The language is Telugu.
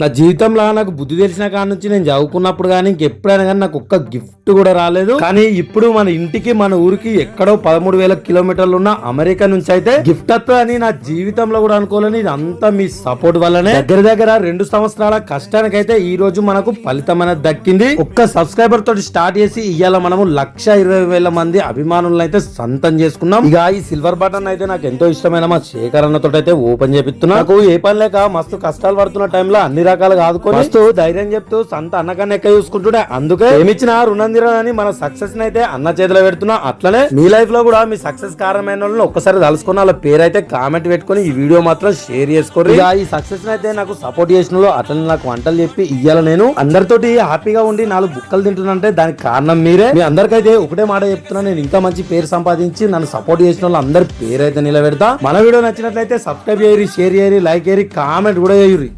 నా జీవితంలో నాకు బుద్ధి తెలిసిన కాడ నుంచి నేను చదువుకున్నప్పుడు కానీ ఇంకెప్పుడైనా కానీ నాకు ఒక్క గిఫ్ట్ కూడా రాలేదు. కానీ ఇప్పుడు మన ఇంటికి మన ఊరికి ఎక్కడో పదమూడు వేల కిలోమీటర్లు ఉన్న అమెరికా నుంచి అయితే గిఫ్ట్ వస్తుందని నా జీవితంలో కూడా అనుకోలేని. ఇది అంతా మీ సపోర్ట్ వల్లనే. దగ్గర దగ్గర రెండు సంవత్సరాల కష్టానికైతే ఈ రోజు మనకు ఫలితం అనేది దక్కింది. ఒక్క సబ్స్క్రైబర్ తోటి స్టార్ట్ చేసి ఇవాళ మనము లక్ష ఇరవై వేల మంది అభిమానులను అయితే సొంతం చేసుకున్నాం. ఇక ఈ సిల్వర్ బటన్ అయితే నాకు ఎంతో ఇష్టమైన మా శేఖర్ అన్నతో అయితే ఓపెన్ చేపిస్తున్నా. నాకు ఏ పని లేక మస్తు కష్టాలు పడుతున్న టైంలో అన్ని రకాలుగా ఆదుకొని ధైర్యం చెప్తూ సంత అన్నకన్నా ఎక్క చూసుకుంటుండే. అందుకే ఏమిచ్చినా రుణం తీరని మన సక్సెస్ అయితే అన్న చేతిలో పెడుతున్నా. అట్లనే మీ లైఫ్లో కూడా మీ సక్సెస్ కారణమైన వాళ్ళని ఒక్కసారి తలుసుకుని వాళ్ళ పేరు అయితే కామెంట్ పెట్టుకొని ఈ వీడియో మాత్రం షేర్ చేసుకోరు ఇక ఈ సక్సెస్ అయితే నాకు సపోర్ట్ చేసిన అట్లనే నాకు వంటలు చెప్పి ఇయ్యాల నేను. అందరితోటి హ్యాపీగా ఉండి నాలుగు బుక్కలు తింటున్నానంటే దానికి కారణం మీరే. మీ అందరికైతే ఒకటే మాట చెప్తున్నా నేను ఇంకా మంచి పేరు సంపాదించి నన్ను సపోర్ట్ చేసిన వాళ్ళు అందరి పేరు అయితే నిలబెడతా. మన వీడియో నచ్చినట్లయితే సబ్స్క్రైబ్ చేయరి షేర్ చేయరి లైక్ చేయరి కామెంట్ కూడా చేయరి